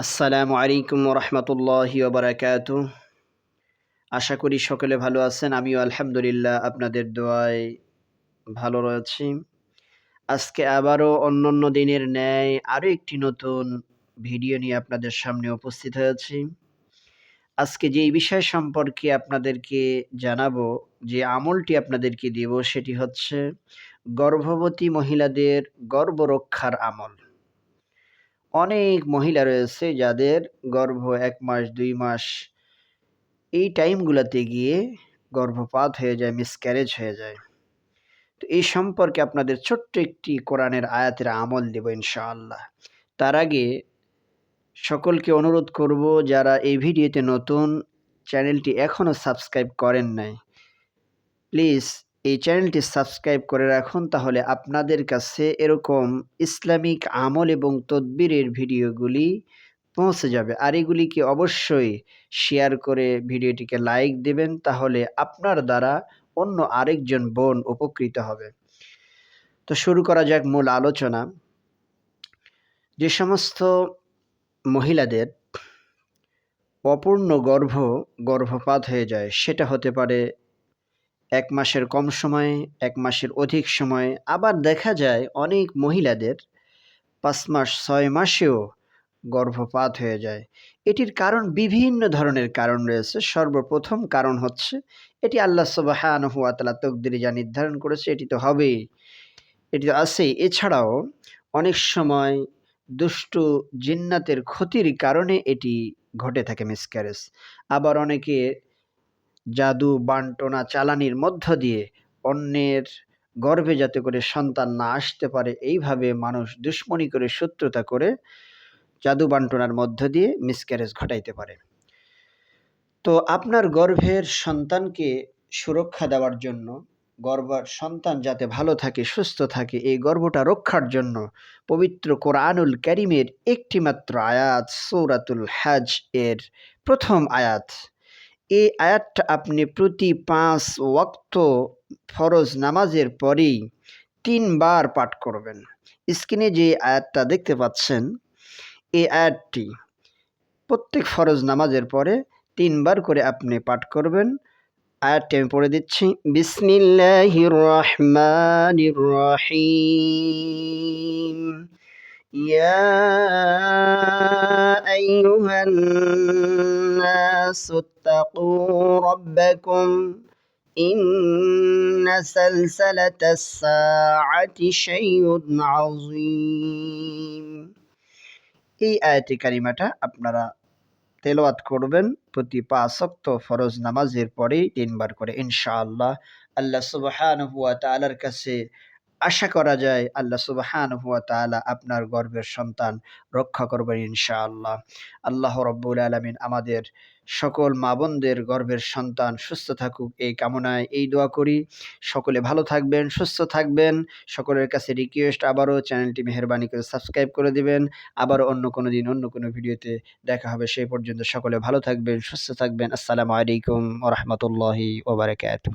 আসসালামু আলাইকুম রহমতুল্লাহি ওবরাকাত। আশা করি সকলে ভালো আছেন, আমিও আলহামদুলিল্লাহ আপনাদের দোয়ায় ভালো রয়েছি। আজকে আবারও অন্য অন্য দিনের ন্যায় আরও একটি নতুন ভিডিও নিয়ে আপনাদের সামনে উপস্থিত হয়েছি। আজকে যে বিষয় সম্পর্কে আপনাদেরকে জানাব, যে আমলটি আপনাদেরকে দিব, সেটি হচ্ছে গর্ভবতী মহিলাদের গর্ভরক্ষার আমল। অনেক মহিলা রয়েছে যাদের গর্ভ এক মাস, দুই মাস। এই টাইমগুলোতে গিয়ে গর্ভপাত হয়ে যায় মিসক্যারেজ হয়ে যায়। তো এই সম্পর্কে আপনাদের ছোট্ট একটি কোরআনের আয়াতের আমল দেব ইনশাআল্লাহ। তার আগে সকলকে অনুরোধ করব, যারা এই ভিডিওতে নতুন, চ্যানেলটি এখনও সাবস্ক্রাইব করেন নাই প্লিজ এই চ্যানেলটি সাবস্ক্রাইব করে রাখুন তাহলে আপনাদের কাছে এরকম ইসলামিক আমল এবং তদবিরের ভিডিওগুলি পৌঁছে যাবে। আর এগুলিকে অবশ্যই শেয়ার করে ভিডিওটিকে লাইক দেবেন তাহলে আপনার দ্বারা অন্য আরেকজন বোন উপকৃত হবে। তো শুরু করা যাক মূল আলোচনা। যে সমস্ত মহিলাদের অপূর্ণ গর্ভ, গর্ভপাত হয়ে যায়, সেটা হতে পারে এক মাসের কম সময়ে, এক মাসের অধিক সময়ে। আবার দেখা যায় অনেক মহিলাদের পাঁচ মাস, ছয় মাসেও গর্ভপাত হয়ে যায়। এটির কারণ বিভিন্ন ধরনের কারণ রয়েছে। সর্বপ্রথম কারণ হচ্ছে, এটি আল্লাহ সুবাহানহুয়াতালা তকদিরি যা নির্ধারণ করেছে, এটি তো হবেই। এটি তো আছেই। এছাড়াও অনেক সময় দুষ্ট জিন্নাতের ক্ষতির কারণে এটি ঘটে থাকে মিসক্যারেজ। আবার অনেকে জাদু বান্টনা চালানির মধ্য দিয়ে অন্যের গর্ভে যাতে করে সন্তান না আসতে পারে, এইভাবে মানুষ দুশ্মনী করে, শত্রুতা করে জাদু বান্টনার মধ্য দিয়ে মিসক্যারেজ ঘটাইতে পারে। তো আপনার গর্ভের সন্তানকে সুরক্ষা দেওয়ার জন্য, গর্ভার সন্তান যাতে ভালো থাকে, সুস্থ থাকে, এই গর্ভটা রক্ষার জন্য পবিত্র কোরআনুল করিমের একটিমাত্র আয়াত সৌরাতুল হাজ এর প্রথম আয়াত এই আয়াতটা আপনি প্রতি পাঁচ ওয়াক্ত ফরজ নামাজের পরেই তিনবার পাঠ করবেন। স্ক্রিনে যে আয়াতটা দেখতে পাচ্ছেন, এই আয়াতটি প্রত্যেক ফরজ নামাজের পরে তিনবার করে আপনি পাঠ করবেন। আয়াতটি আমি পড়ে দিচ্ছি, বিসমিল্লাহির রহমানির রহিম। ইয়া আইয়ুহান নাস اتقوا ربكم إن سلسلة الساعة شيء عظيم এই আয়াতি কারিমাটা আপনারা তেলাওয়াত করবেন প্রতি পাঁচক্ত ফরজ নামাজের পরেই তিনবার করে ইনশাআল্লাহ আল্লাহ সুবহানাহু ওয়া তাআলার কাছে আশা করা যায় আল্লাহ সুবাহান হুয়া তালা আপনার গর্বের সন্তান রক্ষা করবেন ইনশাআল্লাহ। আল্লাহ রব্বুল আলমিন আমাদের সকল মা বোনদের গর্বের সন্তান সুস্থ থাকুক এই কামনায় এই দোয়া করি। সকলে ভালো থাকবেন, সুস্থ থাকবেন। সকলের কাছে রিকোয়েস্ট আবারও চ্যানেলটি মেহরবানি করে সাবস্ক্রাইব করে দিবেন। আবারও অন্য কোনো দিন অন্য কোনো ভিডিওতে দেখা হবে সেই পর্যন্ত সকলে ভালো থাকবেন, সুস্থ থাকবেন। আসসালামু আলাইকুম ওরহমতুল্লাহি ওবরাকাতু